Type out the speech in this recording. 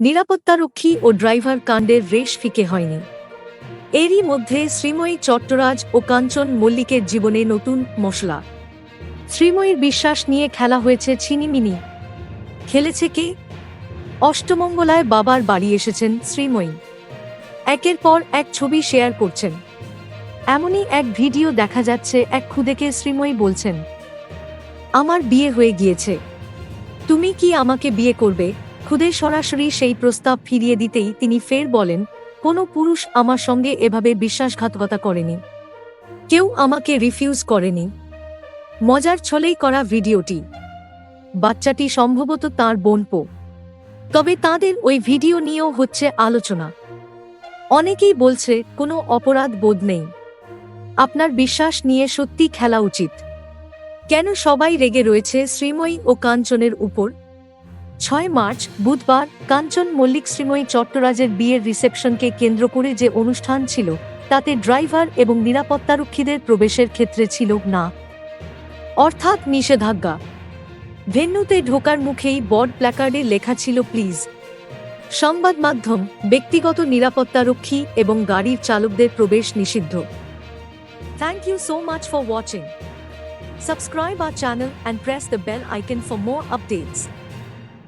নিরাপত্তারক্ষী ও driver কাণ্ডের রেশ ফিকে হয়নি। এরই মধ্যে শ্রীময়ী চট্টরাজ ও কাঞ্চন মল্লিকের জীবনে নতুন মশলা। শ্রীময়ীর বিশ্বাস নিয়ে খেলা হয়েছে ছিনিমিনি। খেলেছে কে? অষ্টমঙ্গলায় বাবার বাড়ি এসেছেন শ্রীময়ী। একের পর এক ছবি শেয়ার করছেন। এমনই এক ভিডিও দেখা যাচ্ছে এক খুদেকে শ্রীময়ী বলছেন, আমার বিয়ে হয়ে গিয়েছে। তুমি কি আমাকে বিয়ে করবে? খুদে সরাসরি সেই প্রস্তাব ফিরিয়ে দিতেই তিনি ফের বলেন, কোনো পুরুষ আমার সঙ্গে এভাবে বিশ্বাসঘাতকতা করেনি। কেউ আমাকে রিফিউজ করেনি। মজার ছলেই করা ভিডিওটি। বাচ্চাটি সম্ভবত তার বোনপো তবে তাদের ওই ভিডিও নিয়েও হচ্ছে আলোচনা। অনেকেই বলছে, কোনো অপরাধ বোধ নেই। আপনার বিশ্বাস নিয়ে সত্যি খেলা উচিত। কেন সবাই রেগে রয়েছে শ্রীময়ী ও কাঞ্চনের উপর? ছয় মার্চ, বুধবার, কাঞ্চন মল্লিক শ্রীময়ী চট্টরাজের বিয়ের রিসেপশনকে কেন্দ্র করে যে অনুষ্ঠান ছিল, তাতে ড্রাইভার এবং নিরাপত্তারক্ষীদের প্রবেশের ক্ষেত্রে ছিল না। অর্থাৎ নিষেধাজ্ঞা। ভেন্যুতে ঢোকার মুখেই বড় প্ল্যাকার্ডে লেখা ছিল, প্লিজ। সংবাদ মাধ্যম, ব্যক্তিগত নিরাপত্তারক্ষী এবং গাড়ির চালকদের প্রবেশ নিষিদ্ধ। Thank you so much for watching subscribe our channel and press the bell icon for more updates.